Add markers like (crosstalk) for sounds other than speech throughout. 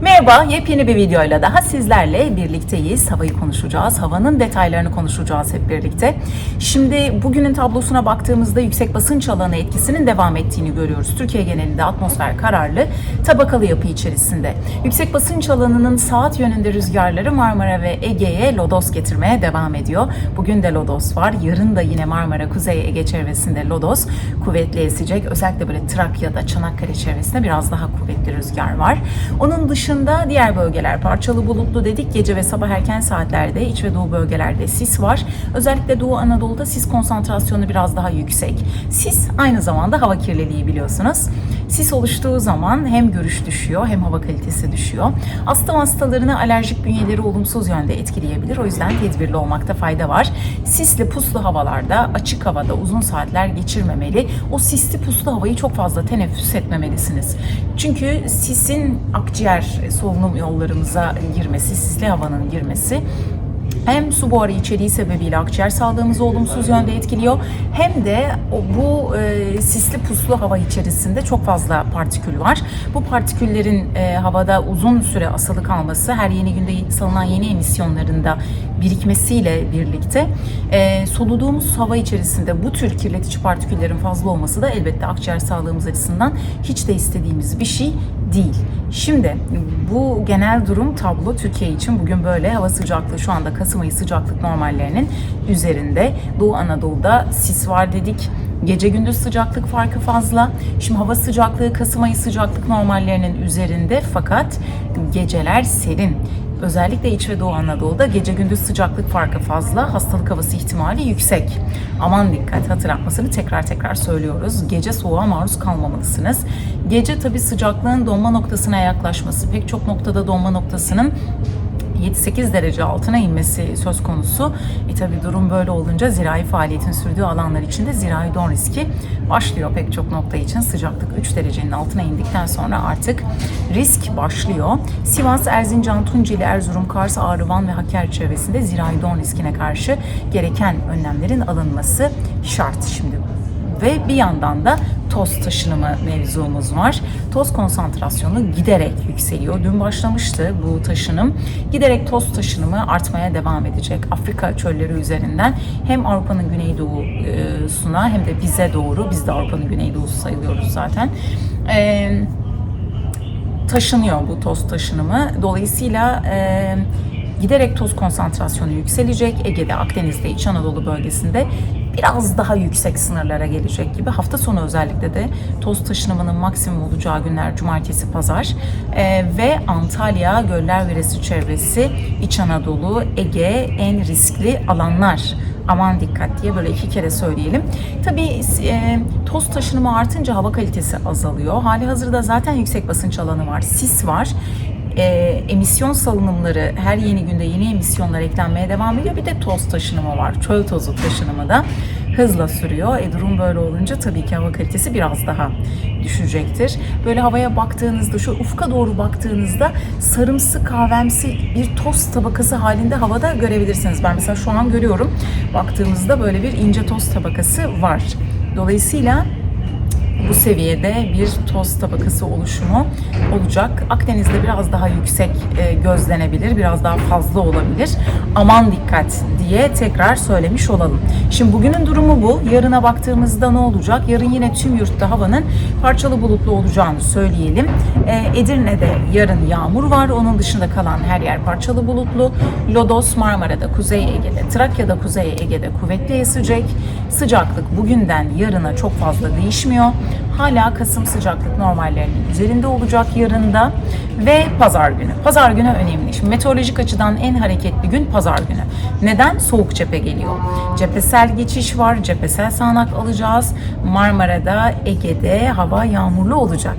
Merhaba, yepyeni bir videoyla daha sizlerle birlikteyiz. Havayı konuşacağız, havanın detaylarını konuşacağız hep birlikte. Şimdi bugünün tablosuna baktığımızda yüksek basınç alanı etkisinin devam ettiğini görüyoruz. Türkiye genelinde atmosfer kararlı, tabakalı yapı içerisinde. Yüksek basınç alanının saat yönünde rüzgarları Marmara ve Ege'ye lodos getirmeye devam ediyor. Bugün de lodos var, yarın da yine Marmara, Kuzey Ege çevresinde lodos kuvvetli esecek. Özellikle böyle Trakya'da, Çanakkale çevresinde biraz daha kuvvetli rüzgar var. Onun dışında diğer bölgeler parçalı bulutlu dedik. Gece ve sabah erken saatlerde iç ve doğu bölgelerde sis var. Özellikle Doğu Anadolu'da sis konsantrasyonu biraz daha yüksek. Sis aynı zamanda hava kirliliği biliyorsunuz. Sis oluştuğu zaman hem görüş düşüyor hem hava kalitesi düşüyor. Astım hastalarını alerjik bünyeleri olumsuz yönde etkileyebilir. O yüzden tedbirli olmakta fayda var. Sisli puslu havalarda açık havada uzun saatler geçirmemeli. O sisli puslu havayı çok fazla teneffüs etmemelisiniz. Çünkü sisin akciğer solunum yollarımıza girmesi, sisli havanın girmesi hem su buharı içeriği sebebiyle akciğer sağlığımızı olumsuz yönde etkiliyor hem de bu e, sisli puslu hava içerisinde çok fazla partikül var. Bu partiküllerin e, havada uzun süre asılı kalması her yeni günde salınan yeni emisyonlarında birikmesiyle birlikte e, soluduğumuz hava içerisinde bu tür kirletici partiküllerin fazla olması da elbette akciğer sağlığımız açısından hiç de istediğimiz bir şey değil. Şimdi bu genel durum tablo Türkiye için bugün böyle hava sıcaklığı şu anda Kasım ayı sıcaklık normallerinin üzerinde. Doğu Anadolu'da sis var dedik. Gece gündüz sıcaklık farkı fazla. Şimdi hava sıcaklığı Kasım ayı sıcaklık normallerinin üzerinde fakat geceler serin. Özellikle İç ve Doğu Anadolu'da gece gündüz sıcaklık farkı fazla, hastalık havası ihtimali yüksek. Aman dikkat hatırlatmasını tekrar tekrar söylüyoruz. Gece soğuğa maruz kalmamalısınız. Gece tabi sıcaklığın donma noktasına yaklaşması, pek çok noktada donma noktasının 7-8 derece altına inmesi söz konusu. E tabi durum böyle olunca zirai faaliyetin sürdüğü alanlar içinde zirai don riski başlıyor pek çok nokta için. Sıcaklık 3 derecenin altına indikten sonra artık risk başlıyor. Sivas, Erzincan, Tunceli, Erzurum, Kars, Ağrı, Van ve Hakkari çevresinde zirai don riskine karşı gereken önlemlerin alınması şart şimdi ve bir yandan da toz taşınımı mevzumuz var. Toz konsantrasyonu giderek yükseliyor. Dün başlamıştı bu taşınım. Giderek toz taşınımı artmaya devam edecek. Afrika çölleri üzerinden hem Avrupa'nın güneydoğusuna hem de bize doğru, biz de Avrupa'nın güneydoğusu sayılıyoruz zaten. Ee, taşınıyor bu toz taşınımı. Dolayısıyla e, giderek toz konsantrasyonu yükselecek. Ege'de, Akdeniz'de, İç Anadolu bölgesinde biraz daha yüksek sınırlara gelecek gibi. Hafta sonu özellikle de toz taşınımının maksimum olacağı günler cumartesi, pazar Ee, ve Antalya, Göller Veresi çevresi, İç Anadolu, Ege en riskli alanlar aman dikkat diye böyle iki kere söyleyelim. Tabii e, toz taşınımı artınca hava kalitesi azalıyor. Hali hazırda zaten yüksek basınç alanı var, sis var e, emisyon salınımları her yeni günde yeni emisyonlar eklenmeye devam ediyor. Bir de toz taşınımı var. Çöl tozu taşınımı da hızla sürüyor. E durum böyle olunca tabii ki hava kalitesi biraz daha düşecektir. Böyle havaya baktığınızda şu ufka doğru baktığınızda sarımsı kahvemsi bir toz tabakası halinde havada görebilirsiniz. Ben mesela şu an görüyorum. Baktığımızda böyle bir ince toz tabakası var. Dolayısıyla bu seviyede bir toz tabakası oluşumu olacak. Akdeniz'de biraz daha yüksek e, gözlenebilir, biraz daha fazla olabilir. Aman dikkat diye tekrar söylemiş olalım. Şimdi bugünün durumu bu. Yarına baktığımızda ne olacak? Yarın yine tüm yurtta havanın parçalı bulutlu olacağını söyleyelim. E, Edirne'de yarın yağmur var. Onun dışında kalan her yer parçalı bulutlu. Lodos Marmara'da, Kuzey Ege'de, Trakya'da, Kuzey Ege'de kuvvetli esecek. Sıcaklık bugünden yarına çok fazla değişmiyor. Hala Kasım sıcaklık normallerinin üzerinde olacak yarında ve pazar günü. Pazar günü önemli. Şimdi meteorolojik açıdan en hareketli gün pazar günü. Neden? Soğuk cephe geliyor. Cephesel geçiş var. Cephesel sağanak alacağız. Marmara'da, Ege'de hava yağmurlu olacak.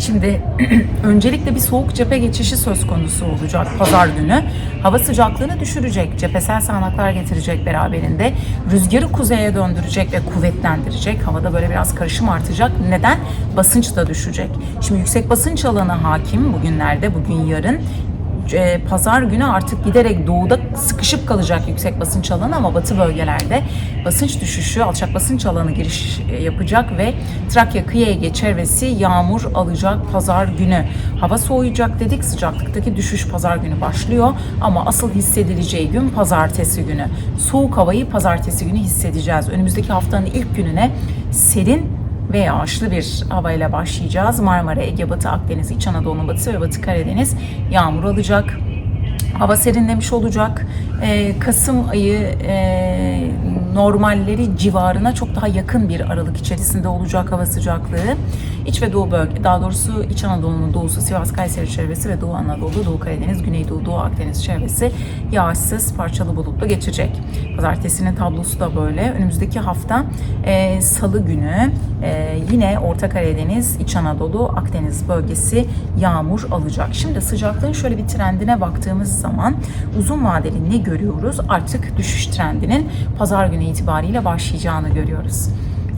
Şimdi (clears throat) öncelikle bir soğuk cephe geçişi söz konusu olacak pazar günü. Hava sıcaklığını düşürecek, cephesel sağanaklar getirecek beraberinde. Rüzgarı kuzeye döndürecek ve kuvvetlendirecek. Havada böyle biraz karışım artacak. Neden? Basınç da düşecek. Şimdi yüksek basınç alanı hakim bugünlerde, bugün yarın e, pazar günü artık giderek doğuda sıkışıp kalacak yüksek basınç alanı ama batı bölgelerde basınç düşüşü, alçak basınç alanı giriş e, yapacak ve Trakya kıyı Ege çevresi yağmur alacak pazar günü. Hava soğuyacak dedik, sıcaklıktaki düşüş pazar günü başlıyor ama asıl hissedileceği gün pazartesi günü. Soğuk havayı pazartesi günü hissedeceğiz. Önümüzdeki haftanın ilk gününe serin ve yağışlı bir havayla başlayacağız. Marmara, Ege, Batı Akdeniz, İç Anadolu, Batı ve Batı Karadeniz yağmur alacak. Hava serinlemiş olacak. Ee, Kasım ayı e, normalleri civarına çok daha yakın bir aralık içerisinde olacak hava sıcaklığı. İç ve Doğu bölge, daha doğrusu İç Anadolu'nun doğusu, Sivas, Kayseri çevresi ve Doğu Anadolu, Doğu Karadeniz, Güneydoğu, Doğu Akdeniz çevresi yağışsız, parçalı bulutlu geçecek. Pazartesinin tablosu da böyle. Önümüzdeki hafta e, Salı günü e, yine Orta Karadeniz, İç Anadolu, Akdeniz bölgesi yağmur alacak. Şimdi sıcaklığın şöyle bir trendine baktığımız zaman uzun vadeli ne görüyoruz? Artık düşüş trendinin pazar günü itibariyle başlayacağını görüyoruz.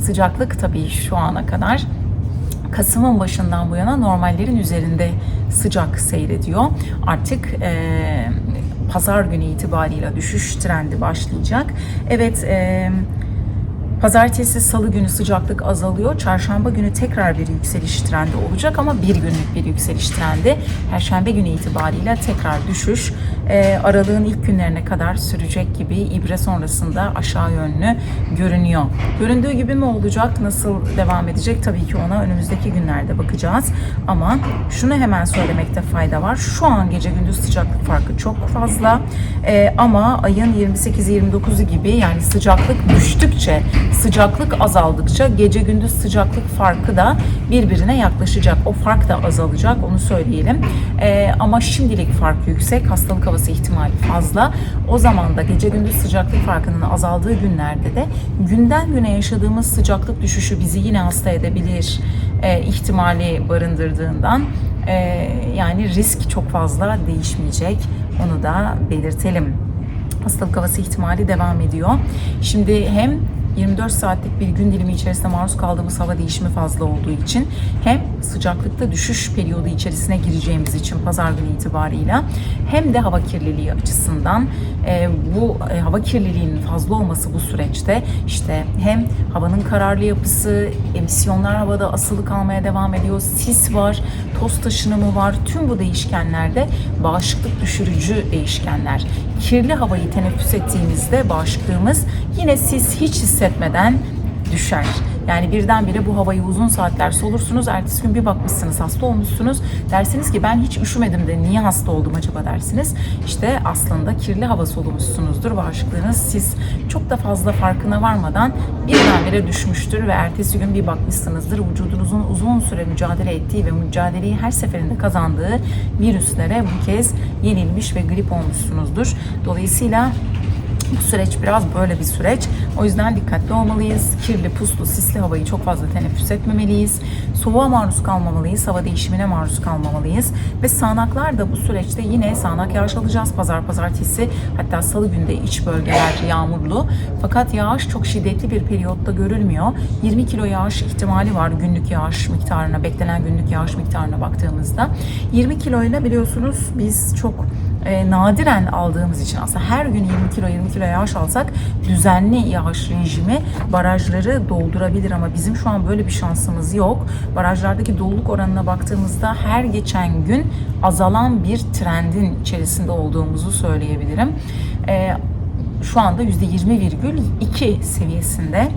Sıcaklık tabii şu ana kadar Kasım'ın başından bu yana normallerin üzerinde sıcak seyrediyor. Artık e, pazar günü itibariyle düşüş trendi başlayacak. Evet, e, Pazartesi, salı günü sıcaklık azalıyor. Çarşamba günü tekrar bir yükseliş trendi olacak ama bir günlük bir yükseliş trendi. Perşembe günü itibariyle tekrar düşüş. Ee, aralığın ilk günlerine kadar sürecek gibi ibre sonrasında aşağı yönlü görünüyor. Göründüğü gibi mi olacak? Nasıl devam edecek? Tabii ki ona önümüzdeki günlerde bakacağız. Ama şunu hemen söylemekte fayda var. Şu an gece gündüz sıcaklık farkı çok fazla. Ee, ama ayın 28-29'u gibi yani sıcaklık düştükçe sıcaklık azaldıkça gece gündüz sıcaklık farkı da birbirine yaklaşacak. O fark da azalacak onu söyleyelim. Ee, ama şimdilik fark yüksek. Hastalık havası ihtimali fazla. O zaman da gece gündüz sıcaklık farkının azaldığı günlerde de günden güne yaşadığımız sıcaklık düşüşü bizi yine hasta edebilir e, ihtimali barındırdığından e, yani risk çok fazla değişmeyecek. Onu da belirtelim hastalık havası ihtimali devam ediyor. Şimdi hem 24 saatlik bir gün dilimi içerisinde maruz kaldığımız hava değişimi fazla olduğu için hem sıcaklıkta düşüş periyodu içerisine gireceğimiz için pazar günü itibarıyla hem de hava kirliliği açısından e, bu e, hava kirliliğinin fazla olması bu süreçte işte hem havanın kararlı yapısı, emisyonlar havada asılı kalmaya devam ediyor, sis var, toz taşınımı var. Tüm bu değişkenlerde bağışıklık düşürücü değişkenler. Kirli havayı teneffüs ettiğimizde bağışıklığımız yine siz hiç hissetmeden düşer. Yani birdenbire bu havayı uzun saatler solursunuz. Ertesi gün bir bakmışsınız hasta olmuşsunuz. Dersiniz ki ben hiç üşümedim de niye hasta oldum acaba dersiniz. İşte aslında kirli hava solumuşsunuzdur. Bağışıklığınız siz çok da fazla farkına varmadan birdenbire düşmüştür ve ertesi gün bir bakmışsınızdır. Vücudunuzun uzun süre mücadele ettiği ve mücadeleyi her seferinde kazandığı virüslere bu kez yenilmiş ve grip olmuşsunuzdur. Dolayısıyla bu süreç biraz böyle bir süreç. O yüzden dikkatli olmalıyız. Kirli, puslu, sisli havayı çok fazla teneffüs etmemeliyiz. Soğuğa maruz kalmamalıyız. Hava değişimine maruz kalmamalıyız. Ve sağanaklar da bu süreçte yine sağanak yağış alacağız. Pazar, pazartesi hatta salı günde iç bölgeler yağmurlu. Fakat yağış çok şiddetli bir periyotta görülmüyor. 20 kilo yağış ihtimali var günlük yağış miktarına, beklenen günlük yağış miktarına baktığımızda. 20 kiloyla biliyorsunuz biz çok e, nadiren aldığımız için aslında her gün 20 kilo 20 kilo yağış alsak düzenli yağış rejimi barajları doldurabilir ama bizim şu an böyle bir şansımız yok. Barajlardaki doluluk oranına baktığımızda her geçen gün azalan bir trendin içerisinde olduğumuzu söyleyebilirim. E, şu anda %20,2 seviyesinde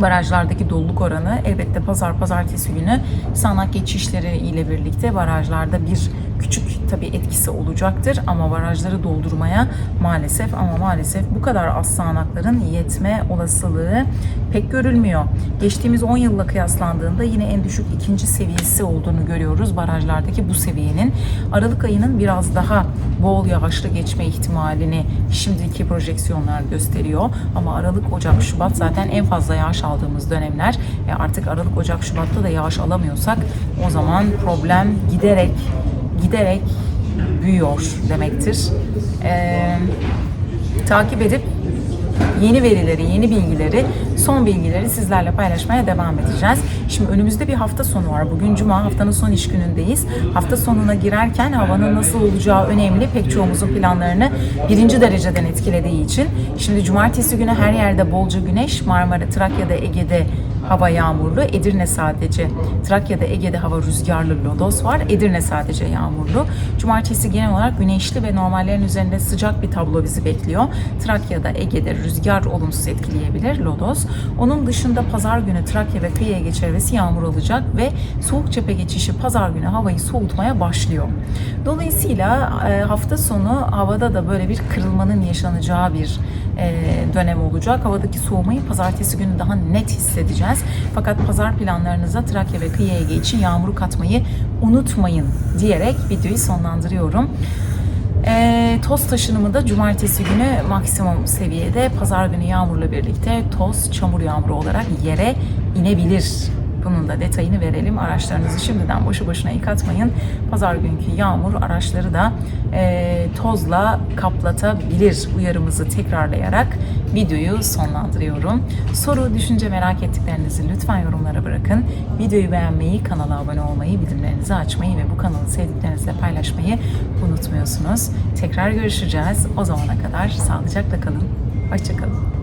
barajlardaki doluluk oranı elbette pazar pazartesi günü sağanak geçişleri ile birlikte barajlarda bir küçük tabii etkisi olacaktır ama barajları doldurmaya maalesef ama maalesef bu kadar az sağanakların yetme olasılığı pek görülmüyor. Geçtiğimiz 10 yılla kıyaslandığında yine en düşük ikinci seviyesi olduğunu görüyoruz barajlardaki bu seviyenin. Aralık ayının biraz daha bol yağışlı geçme ihtimalini şimdiki projeksiyonlar gösteriyor. Ama Aralık, Ocak, Şubat zaten en fazla yağış aldığımız dönemler. E artık Aralık, Ocak, Şubat'ta da yağış alamıyorsak o zaman problem giderek giderek büyüyor demektir. Ee, takip edip yeni verileri, yeni bilgileri, son bilgileri sizlerle paylaşmaya devam edeceğiz. Şimdi önümüzde bir hafta sonu var. Bugün cuma, haftanın son iş günündeyiz. Hafta sonuna girerken havanın nasıl olacağı önemli. Pek çoğumuzun planlarını birinci dereceden etkilediği için. Şimdi cumartesi günü her yerde bolca güneş, Marmara, Trakya'da, Ege'de hava yağmurlu. Edirne sadece. Trakya'da, Ege'de hava rüzgarlı lodos var. Edirne sadece yağmurlu. Cumartesi genel olarak güneşli ve normallerin üzerinde sıcak bir tablo bizi bekliyor. Trakya'da, Ege'de rüzgar olumsuz etkileyebilir lodos. Onun dışında pazar günü Trakya ve kıyı Ege çevresi yağmur alacak ve soğuk cephe geçişi pazar günü havayı soğutmaya başlıyor. Dolayısıyla e, hafta sonu havada da böyle bir kırılmanın yaşanacağı bir e, dönem olacak. Havadaki soğumayı pazartesi günü daha net hissedeceğiz. Fakat pazar planlarınıza Trakya ve kıyı Ege için yağmuru katmayı unutmayın diyerek videoyu sonlandırıyorum. E, toz taşınımı da cumartesi günü maksimum seviyede, pazar günü yağmurla birlikte toz, çamur yağmuru olarak yere inebilir. Bunun da detayını verelim. Araçlarınızı şimdiden boşu boşuna yıkatmayın. Pazar günkü yağmur araçları da e, tozla kaplatabilir uyarımızı tekrarlayarak videoyu sonlandırıyorum. Soru, düşünce merak ettiklerinizi lütfen yorumlara bırakın. Videoyu beğenmeyi, kanala abone olmayı, bildirimlerinizi açmayı ve bu kanalı sevdiklerinizle paylaşmayı unutmuyorsunuz. Tekrar görüşeceğiz. O zamana kadar sağlıcakla kalın. Hoşçakalın.